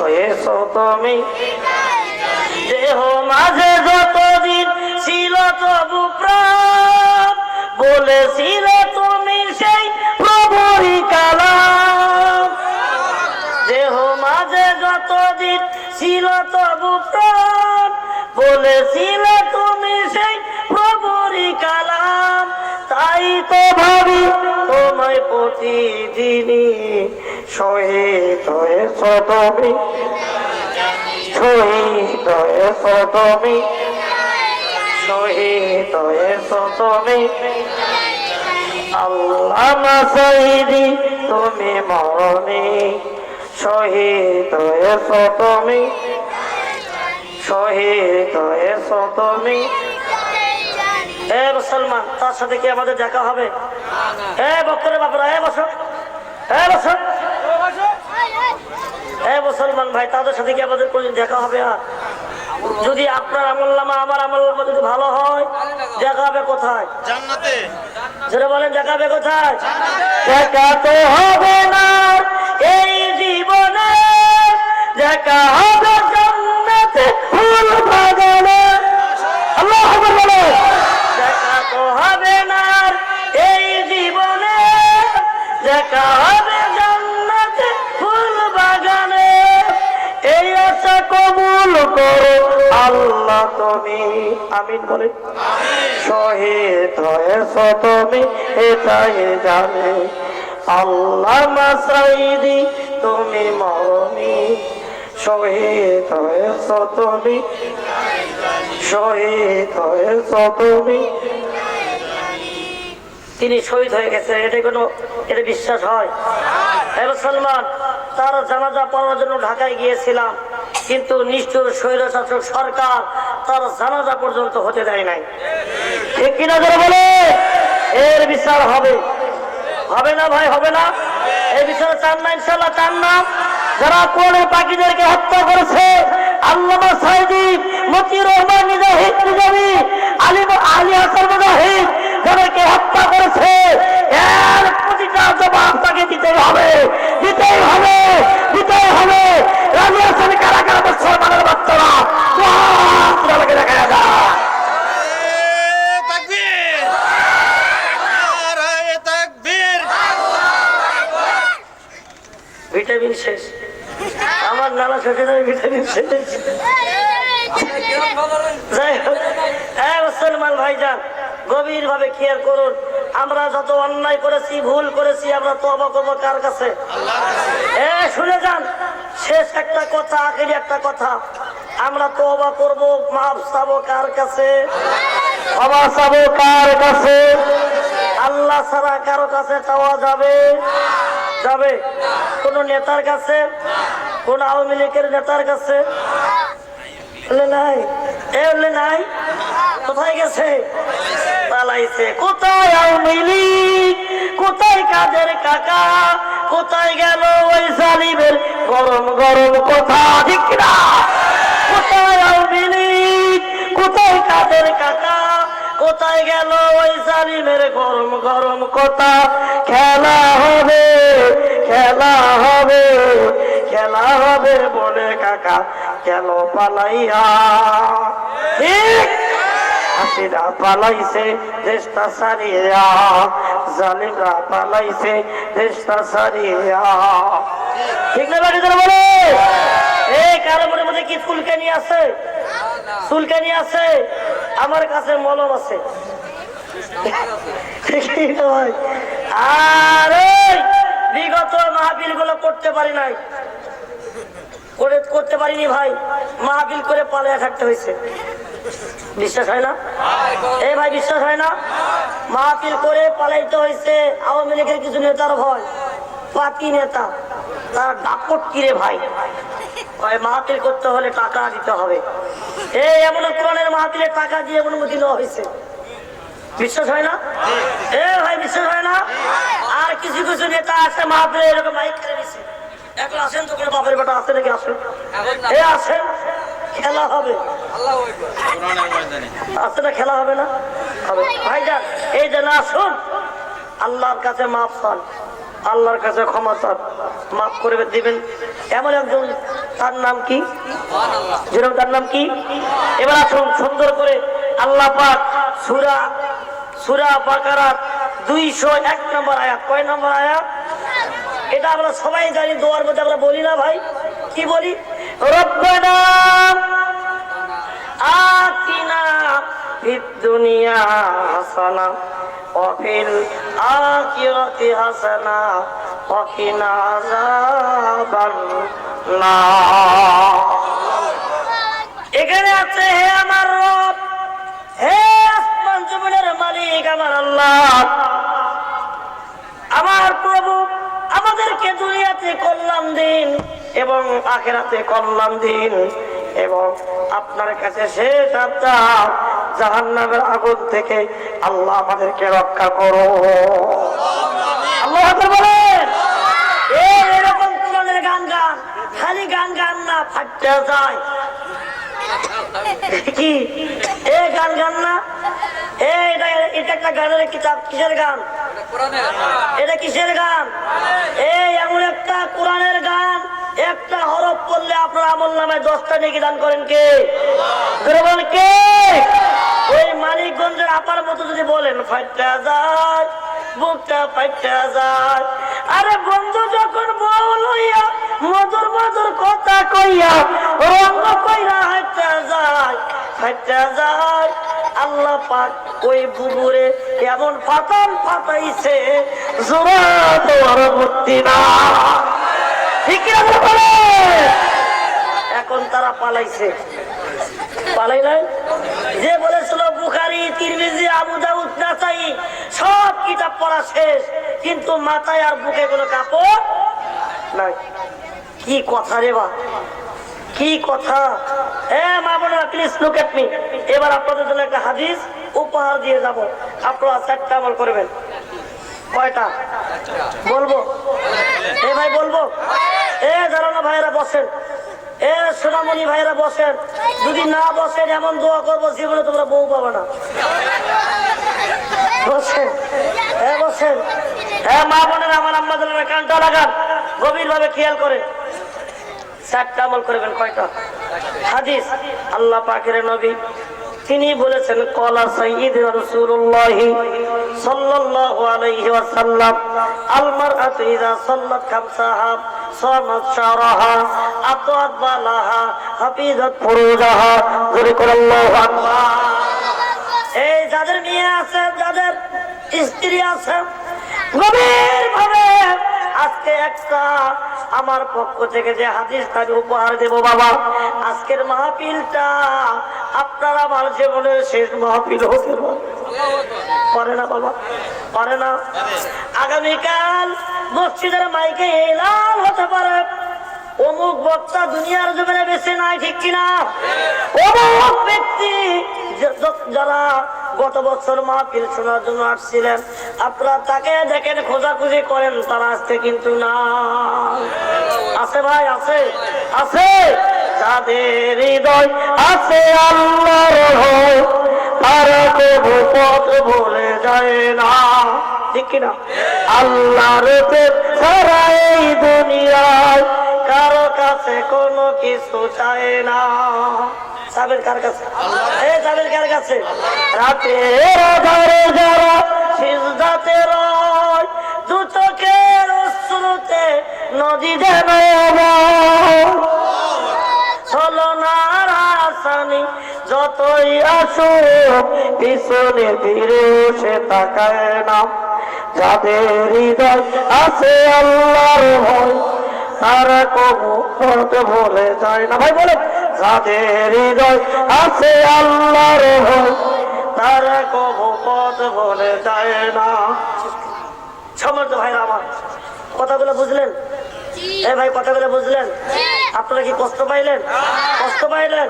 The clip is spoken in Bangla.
হয়েছ তুমি। দেহ মাঝে যতদিন ছিল তবু প্রাণ, বলেছিলে তুমি সেই প্রভুরি কালাম। দেহ মাঝে যতদিন ছিল তবু প্রাণ, বলেছিলে তুমি সেই প্রভুরি কালাম। তাই তো ভাবি তোমায় প্রতিদিনই শহীদ হয়েছ তুমি। শহীদ হয়েছ তুমি। শহীদ হয়েছ তুমি। আল্লাহ শহীদি তুমি মরণি। শহীদ হয়েছ তুমি। শহীদ হয়েছ তুমি। এ মুসলমান তার সাথে কি আমাদের দেখা হবে? এ বক্তরে বাপরা এ বসো। এ বসো। এ মুসলমান ভাই তাদের সাথে কি আমাদের কোনদিন দেখা হবে আর যদি আপনার আমল্লামা আমার আমল্লামা যদি ভালো হয় দেখা হবে কোথায়? জান্নাতে। বলেন দেখা হবে কোথায়? দেখা তো হবে আল্লাহ তুমি, আমিন বলে। শহীদ হয়েছ তুমি, এটাই জানে। আল্লাহ মাসাইদি তুমি মরমি শহীদ হয়েছ তুমি, শহীদ হয়েছ তুমি। তিনি শহীদ হয়ে গেছেন, এটা কোনো, এটা বিশ্বাস হয়? হ্যাঁ মুসলমান তার জানাজা পড়ার জন্য ঢাকায় গিয়েছিলাম। কিন্তু নিষ্ঠুর স্বৈরশাসক সরকার তার জানাজা পর্যন্ত হতে দেয় নাই। কিনা করে বলে? এর বিচার হবে। হবে না ভাই, হবে না। এই বিচার চান না ইনশাল্লাহ চান না। যারা কোরআনের পাখিদেরকে হত্যা করেছে আলিম আলী হাসান হত্যা করেছে এর প্রতিটা জবাব তাকে দিতেই হবে দিতেই হবে দিতেই হবে রাজি আছেন কারা কারা মুসলমানের বাচ্চারা তোমাকে দেখা যায় তাকবীর নারায়ে তাকবীর ভিটামিন শেষ। আমার নানা ভিটামিন শেষ। যাই হোক হ্যাঁ মুসলমান ভাইজান গভীর ভাবে খেয়াল করুন। আমরা যত অন্যায় করেছি ভুল করেছি আমরা তবা করব কার কাছে? শুনে যান শেষ একটা কথা আখেরি একটা কথা। আমরা তবা করব মাপ চাবো কার কাছে? ক্ষমা চাবো কার কাছে? আল্লাহ ছাড়া কারও কাছে চাওয়া যাবে যাবে? কোন নেতার কাছে? কোন আওয়ামী লীগের নেতার কাছে? কোথায় গেছে? কোথায় কোথায় কাকা? কোথায় গেল ওই গরম গরম কথা? কোথায় কোথায় কাকা? কোথায় গেল ওই জালিমের গরম গরম কথা? খেলা হবে। খেলা হবে খেলা হবে বলে কাকা কেন পালাইয়া? ঠিক। হাসিরা পালাইছে, দেশটা সারিয়া জালিমরা পালাইছে, দেশটা সারিয়া ঠিক না বাকি করে বলে? এই কারও মনের মধ্যে কি চুলকানি আছে? চুলকানি আছে? আমার কাছে মলম আছে। আর এই বিগত মাহফিলগুলো করতে পারি নাই। করে করতে পারিনি ভাই। মাহফিল করে পালিয়ে থাকতে হয়েছে। বিশ্বাস হয় না? এই ভাই, বিশ্বাস হয় না? মাহফিল করে পালাইতে হয়েছে আওয়ামী লীগের কিছু নেতার ভয়। পাতি নেতা, তার ডাকট কিরে ভাই? মাহফিল করতে হলে টাকা দিতে হবে। এই এমন কোরআনের মাহফিলে টাকা দিয়ে অনুমতি নেওয়া হয়েছে। বিশ্বাস হয় না? এ, ভাই, বিশ্বাস হয় না? আর কিছু কিছু নেতা আছে মাহফিলে এরকম মাইক খেলে দিছে। এখন আসেন তো কোনো বাপের বেটা আছে নাকি আসেন? এ আসেন খেলা হবে। আসতে না খেলা হবে না? হবে। ভাইজান এই যে না আসুন। আল্লাহর কাছে মাফ চান। আল্লাহর কাছে ক্ষমা চান। মাফ করে দিবেন। এমন একজন তার নাম কি? যেরকম তার নাম কি? এবার আসুন সুন্দর করে। আল্লাহ পাক সুরা সুরা বাকারাত দুইশো এক নম্বর আয়াত। কয় নম্বর আয়াত? এটা আমরা সবাই জানি, দোয়ার মধ্যে আমরা বলি না ভাই। কি বলি? এখানে আছে, হে আমার রব, হে আসমান জমিনের মালিক আমার আল্লাহ। আমার প্রভু কল্যাণ দিন এবং আখেরাতে কল্যাণ দিন এবং আপনার কাছে শেষ আপনার জাহান নামের আগুন থেকে আল্লাহ আমাদেরকে রক্ষা করো। আল্লাহ বলেন। এরকম কোরআনের গান গান, খালি গান গান না, ফাটতে যায়। কি? এ গান গান না? এটা একটা গানের কিতাব, কিসের গান? এটা কিসের গান? এই, এমন একটা কোরআনের গান, একটা হরফ পড়লে আপনার আমল নামে দশটা নেকি দান করেন কে? কে? ওই মানিকগঞ্জের আপার মতো যদি বলেন ফাইটা যায়, বুকটা ফাইটা যায়। আরে বন্ধু, যখন বউ লইয়া মধুর মধুর কথা কইয়া রঙ্গ কইরা হাইটা যায় ফাইটা যায়। আল্লাহ পাক ওই বুবুরে এমন মূর্তি না। ঠিক এখন তারা পালাইছে। পালাই নাই? যে বলেছিল, বুখারি, তিরমিজি, আবু দাউদ, নাসাই, সব কিতাব পড়া শেষ, কিন্তু মাথায় আর বুকে কোনো কাপড় নাই। কি কথা রে বা? কি কথা? এ মা বোনেরা প্লিজ লুক এট মি এবার আপনাদের জন্য একটা হাদিস উপহার দিয়ে যাব। আপনারা চারটা আমল করবেন। কয়টা? বলব? এ ভাই, বলব? এ জানানো ভাইরা বসেন। এ সোনামণি ভাইরা বসেন। যদি না বসেন, এমন দোয়া করব, জীবনে তোমরা বউ পাবে না। বসেন। এ বসেন। এ মা বোনের আমার আম্মা জানার কানটা লাগান। গভীর ভাবে খেয়াল করে চারটা আমল করবেন, কয়টা? হাদিস। আল্লাহ পাকের নবী তিনি বলেছেন, কলা সাইয়্যিদ রাসূলুল্লাহ সাল্লাল্লাহু আলাইহি ওয়াসাল্লাম আল মারআতু ইযা সাল্লাত খামসাহা সামাত শারাহা আতাত বালাহা হাফিজাত ফুরুজাহা। জোরে করে আল্লাহু আকবার। এই যাদের মেয়ে আছে, যাদের স্ত্রী আছে গভীর ভাবে আজকে একটা আমার পক্ষ থেকে যে হাদিস আমি উপহার দেব বাবা, আজকের মাহফিলটা আপনার আমার জীবনের শেষ মাহফিল হতে পারে। না। বাবা, পারে না। আগামীকাল মসজিদের মাইকে এলাম হতে পারে। অমুক বক্তা দুনিয়ার জমিনে বেঁচে নাই, ঠিক কিনা? অমুক ব্যক্তি যারা গত বছর মাহফিল শোনার জন্য আসছিলেন, আপনারা তাকে দেখেন, খোঁজাখুঁজি করেন, তারা আসতে কিন্তু না আছে ভাই, আছে। আছে। যাদের হৃদয় আছে আল্লাহর ভয়, তারা কবু পথ ভুলে যায় না। ঠিক কিনা? আল্লাহর ছাড়া এই দুনিয়ায় কারও কাছে কোনো কিছু চায় না। নদী যেন আসানি যতই আসুক পিছনে ফিরে সে তাকায় না। যাদের হৃদয় আছে আল্লাহর ভয় তারা কবু পথ ভুলে যায় না। ভাই বলে যাদের হৃদয় আছে আল্লাহর ভয় তারা কবু পথ ভুলে যায় না। সমর্থ ভাইরা আমার কথাগুলো বুঝলেন? এ ভাই কথাগুলো বুঝলেন? আপনারা কি কষ্ট পাইলেন? কষ্ট পাইলেন?